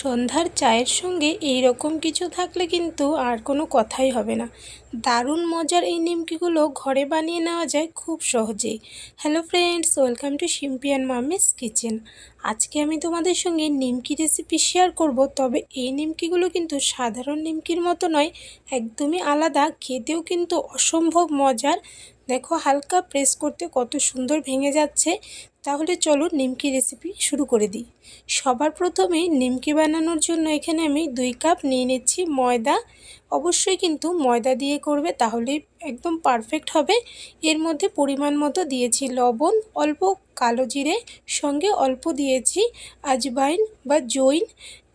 সন্ধ্যার চায়ের সঙ্গে এই রকম কিছু থাকলে কিন্তু আর কোনো কথাই হবে না। দারুণ মজার এই নিমকিগুলো ঘরে বানিয়ে নেওয়া যায় খুব সহজেই। হ্যালো ফ্রেন্ডস ওয়েলকাম টু শিম্পিয়ান মামিস কিচেন আজকে আমি তোমাদের সঙ্গে নিমকি রেসিপি শেয়ার করব, তবে এই নিমকিগুলো কিন্তু সাধারণ নিমকির মতো নয়, একদমই আলাদা, খেতেও কিন্তু অসম্ভব মজার। দেখো হালকা প্রেস করতে কত সুন্দর ভেঙে যাচ্ছে। তাহলে চলো নিমকি রেসিপি শুরু করে দিই। সবার প্রথমে নিমকি বানানোর জন্য এখানে আমি দুই কাপ নিয়ে নিচ্ছি ময়দা। অবশ্যই কিন্তু ময়দা দিয়ে করবে, তাহলে একদম পারফেক্ট হবে। এর মধ্যে পরিমাণ মতো দিয়েছি লবণ, অল্প কালো জিরে, সঙ্গে অল্প দিয়েছি আজবাইন বা জৈন।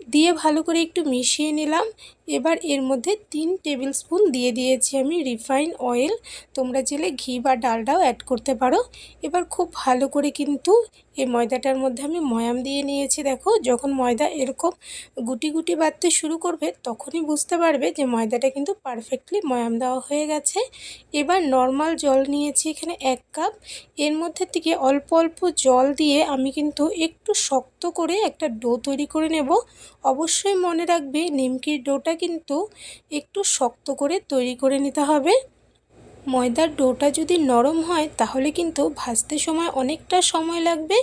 দিয়ে ভালো করে একটু মিশিয়ে নিলাম। এবার এর মধ্যে তিন টেবিল স্পুন দিয়ে দিয়েছি আমি রিফাইন অয়েল। তোমরা চাইলে ঘি বা ডালটাও অ্যাড করতে পারো। এবার খুব ভালো করে কিন্তু এই ময়দাটার মধ্যে আমি ময়াম দিয়ে নিয়েছি। দেখো, যখন ময়দা এরকম গুটি গুটি বাঁধতে শুরু করবে, তখনই বুঝতে পারবে যে ময়দাটা কিন্তু পারফেক্টলি ময়াম দেওয়া হয়ে গেছে। এবার নর্মাল জল নিয়েছি এখানে এক কাপ এর মধ্যে থেকে অল্প অল্প জল দিয়ে আমি কিন্তু একটু শক্ত করে একটা ডো তৈরি করে নেব। অবশ্যই মনে রাখবে, নিমকির ডোটা কিন্তু একটু শক্ত করে তৈরি করে নিতে হবে। ময়দার ডোটা যদি নরম হয়, তাহলে কিন্তু ভাজতে সময় অনেকটা সময় লাগবে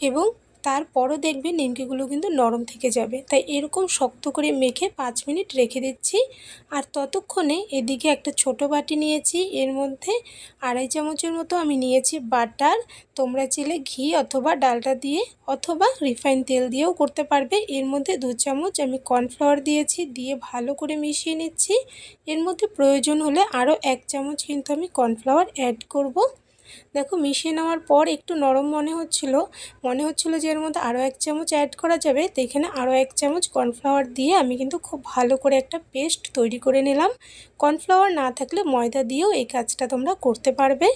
এবং তারপরও দেখবে নিমকিগুলো কিন্তু নরম থেকে যাবে। তাই এরকম শক্ত করে মেখে পাঁচ মিনিট রেখে দিচ্ছি। আর ততক্ষণে এদিকে একটা ছোট বাটি নিয়েছি। এর মধ্যে আড়াই চামচের মতো আমি নিয়েছি বাটার। তোমরা চাইলে ঘি অথবা ডালটা দিয়ে অথবা রিফাইন তেল দিয়েও করতে পারবে। এর মধ্যে দু চামচ আমি কর্নফ্লাওয়ার দিয়েছি, দিয়ে ভালো করে মিশিয়ে নিচ্ছি। এর মধ্যে প্রয়োজন হলে আরও এক চামচ কিন্তু আমি কর্নফ্লাওয়ার অ্যাড করব। দেখো মিশিয়ে নেওয়ার পর একটু নরম মনে হচ্ছিল মনে হচ্ছিল যে এর মধ্যে আরও এক চামচ অ্যাড করা যাবে, তো এখানে আরও এক চামচ কর্নফ্লাওয়ার দিয়ে আমি কিন্তু খুব ভালো করে একটা পেস্ট তৈরি করে নিলাম। কর্নফ্লাওয়ার না থাকলে ময়দা দিয়েও এই কাজটা তোমরা করতে পারবে।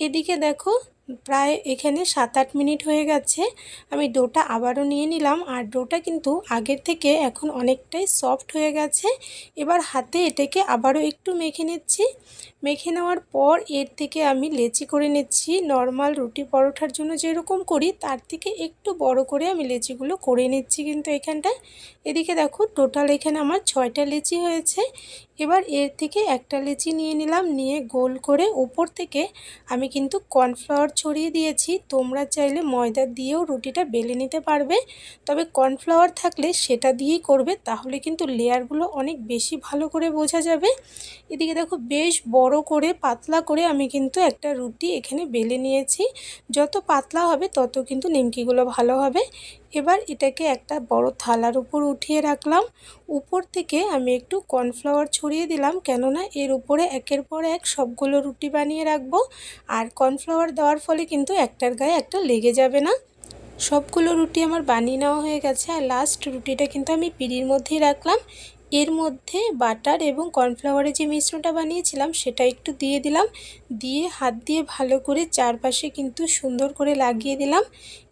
এদিকে দেখো প্রায় এখানে সাত আট মিনিট হয়ে গেছে। আমি ডোটা আবারও নিয়ে নিলাম। আর ডোটা কিন্তু আগের থেকে এখন অনেকটাই সফট হয়ে গেছে। এবার হাতে এটাকে আবারও একটু মেখে নিচ্ছি। মেখে নেওয়ার পর এর থেকে আমি লেচি করে নিচ্ছি। নর্মাল রুটি পরোটার জন্য যেরকম করি, তার থেকে একটু বড় করে আমি লেচিগুলো করে নিচ্ছি কিন্তু এখানটায়। এদিকে দেখো, টোটাল এখানে আমার ছয়টা লেচি হয়েছে। এবার এর থেকে একটা লেচি নিয়ে নিলাম। নিয়ে গোল করে উপর থেকে আমি কিন্তু কর্নফ্লাওয়ার ছড়িয়ে দিয়েছি, তোমরা চাইলে ময়দা দিয়েও রুটিটা বেলে নিতে পারবে। তবে কর্নফ্লাওয়ার থাকলে সেটা দিয়েই করবে, তাহলে কিন্তু লেয়ারগুলো অনেক বেশি ভালো করে বোঝা যাবে। এদিকে দেখো, বেশ বড় করে, পাতলা করে আমি কিন্তু একটা রুটি এখানে বেলে নিয়েছি। যত পাতলা হবে, তত কিন্তু নিমকিগুলো ভালো হবে। এবার এটাকে একটা বড় থালার উপর উঠিয়ে রাখলাম। উপর থেকে আমি একটু কর্নফ্লাওয়ার ছড়িয়ে দিলাম, কেননা এর উপরে একের পর এক সবগুলো রুটি বানিয়ে রাখব। আর কর্নফ্লাওয়ার দেওয়ার ফলে কিন্তু একটার গায়ে একটা লেগে যাবে না। সবগুলো রুটি আমার বানিয়ে নেওয়া হয়ে গেছে আর লাস্ট রুটিটা কিন্তু আমি পিড়ির মধ্যেই রাখলাম। এর মধ্যে বাটার এবং কর্নফ্লাওয়ারের যে মিশ্রণটা বানিয়েছিলাম সেটা একটু দিয়ে দিলাম। দিয়ে হাত দিয়ে ভালো করে চারপাশে কিন্তু সুন্দর করে লাগিয়ে দিলাম।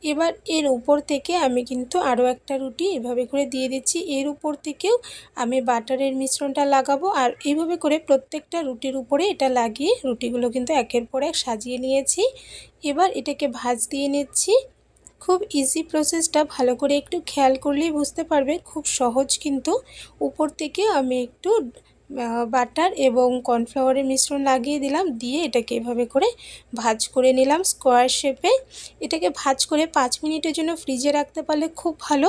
এবার এর উপর থেকে আমি কিন্তু আরও একটা রুটি এভাবে করে দিয়ে দিচ্ছি। এর উপর থেকেও আমি বাটারের মিশ্রণটা লাগাবো আর এইভাবে করে প্রত্যেকটা রুটির উপরে এটা লাগিয়ে রুটিগুলো কিন্তু একের পর এক সাজিয়ে নিয়েছি। এবার এটাকে ভাজ দিয়ে নিচ্ছি। খুব ইজি প্রসেসটা ভালো করে একটু খেয়াল করলেই বুঝতে পারবে, খুব সহজ কিন্তু। উপর থেকে আমি একটু বাটার এবং কর্নফ্লাওয়ারের মিশ্রণ লাগিয়ে দিলাম। দিয়ে এটাকে এভাবে করে ভাজ করে নিলাম স্কোয়ার শেপে। এটাকে ভাজ করে পাঁচ মিনিটের জন্য ফ্রিজে রাখতে পারলে খুব ভালো।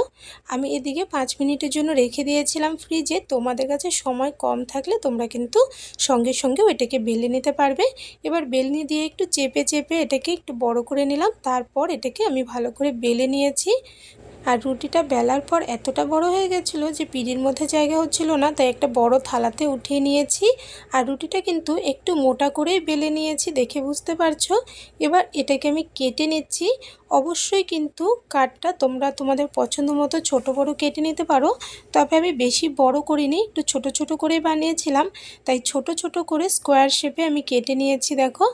আমি এদিকে পাঁচ মিনিটের জন্য রেখে দিয়েছিলাম ফ্রিজে। তোমাদের কাছে সময় কম থাকলে তোমরা কিন্তু সঙ্গে সঙ্গেও এটাকে বেলে নিতে পারবে। এবার বেলনি দিয়ে একটু চেপে চেপে এটাকে একটু বড় করে নিলাম। তারপর এটাকে আমি ভালো করে বেলে নিয়েছি। আর রুটিটা বেলার পর এতটা বড় হয়ে গেছিল যে পিড়ির মধ্যে জায়গা হচ্ছিল না, তাই একটা বড় থালাতে উঠিয়ে নিয়েছি। আর রুটিটা কিন্তু একটু মোটা করেই বেলে নিয়েছি, দেখে বুঝতে পারছ। এবার এটাকে আমি কেটে নিচ্ছি। অবশ্যই কিন্তু কাঠটা তোমরা তোমাদের পছন্দ মতো ছোটো বড়ো কেটে নিতে পারো। তবে আমি বেশি বড় করিনি, একটু ছোট ছোট করে বানিয়েছিলাম। তাই ছোট ছোট করে স্কোয়ার শেপে আমি কেটে নিয়েছি, দেখো।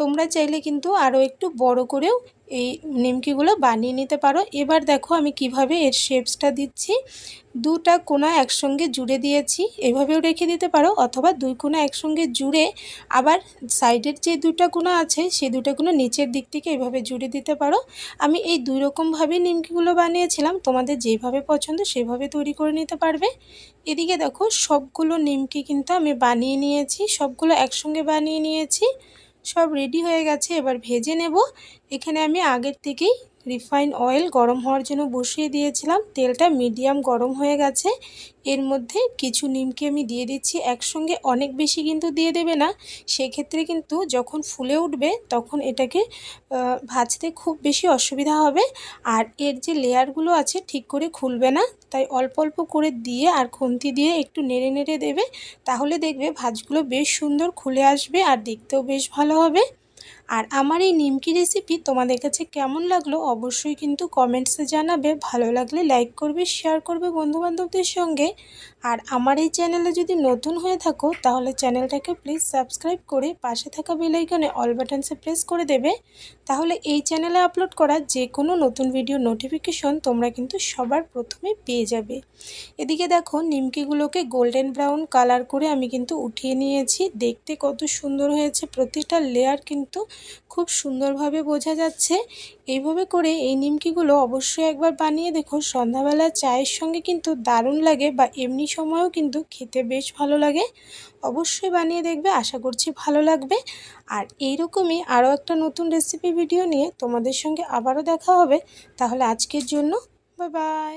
তোমরা চাইলে কিন্তু আরও একটু বড় করেও এই নিমকিগুলো বানিয়ে নিতে পারো। এবার দেখো আমি কীভাবে এর শেপসটা দিচ্ছি। দুটা কোনা একসঙ্গে জুড়ে দিয়েছি, এভাবেও রেখে দিতে পারো, অথবা দুই কোনা একসঙ্গে জুড়ে আবার সাইডের যে দুটা কোনা আছে, সেই দুটা কোনা নিচের দিক থেকে এভাবে জুড়ে দিতে পারো। আমি এই দুই রকমভাবে নিমকিগুলো বানিয়েছিলাম। তোমাদের যেভাবে পছন্দ সেভাবে তৈরি করে নিতে পারবে। এদিকে দেখো, সবগুলো নিমকি কিন্তু আমি বানিয়ে নিয়েছি। সবগুলো একসঙ্গে বানিয়ে নিয়েছি। সব রেডি হয়ে গেছে। এবার ভেজে নেব। এখানে আমি আগের থেকেই রিফাইন অয়েল গরম হওয়ার জন্য বসিয়ে দিয়েছিলাম। তেলটা মিডিয়াম গরম হয়ে গেছে। এর মধ্যে কিছু নিমকি আমি দিয়ে দিচ্ছি। একসঙ্গে অনেক বেশি কিন্তু দিয়ে দেবে না। সেক্ষেত্রে কিন্তু যখন ফুলে উঠবে তখন এটাকে ভাজতে খুব বেশি অসুবিধা হবে। আর এর যে লেয়ারগুলো আছে ঠিক করে খুলবে না। তাই অল্প অল্প করে দিয়ে আর খুন্তি দিয়ে একটু নেড়ে নেড়ে দেবে। তাহলে দেখবে ভাজগুলো বেশ সুন্দর খুলে আসবে আর দেখতেও বেশ ভালো হবে। আর আমার এই নিমকি রেসিপি তোমাদের কাছে কেমন লাগল অবশ্যই কিন্তু কমেন্টসে জানাবে। ভালো লাগলে লাইক করবে শেয়ার করবে বন্ধুবান্ধবদের সঙ্গে। আর আমার এই চ্যানেলে যদি নতুন হয়ে থাকো, তাহলে চ্যানেলটাকে প্লিজ সাবস্ক্রাইব করে পাশে থাকা বেলাইকনে অল বাটনসে প্রেস করে দেবে। তাহলে এই চ্যানেলে আপলোড করা যে কোনো নতুন ভিডিও নোটিফিকেশন তোমরা কিন্তু সবার প্রথমে পেয়ে যাবে। এদিকে দেখো, নিমকিগুলোকে গোল্ডেন ব্রাউন কালার করে আমি কিন্তু উঠিয়ে নিয়েছি। দেখতে কত সুন্দর হয়েছে, প্রতিটা লেয়ার কিন্তু খুব সুন্দরভাবে বোঝা যাচ্ছে। এইভাবে করে এই নিমকিগুলো অবশ্যই একবার বানিয়ে দেখো। সন্ধ্যাবেলা চায়ের সঙ্গে কিন্তু দারুণ লাগে বা এমনি সময়ও কিন্তু খেতে বেশ ভালো লাগে। অবশ্যই বানিয়ে দেখবে, আশা করছি ভালো লাগবে। আর এইরকমই আরও একটা নতুন রেসিপি ভিডিও নিয়ে তোমাদের সঙ্গে আবারও দেখা হবে। তাহলে আজকের জন্য বাই বাই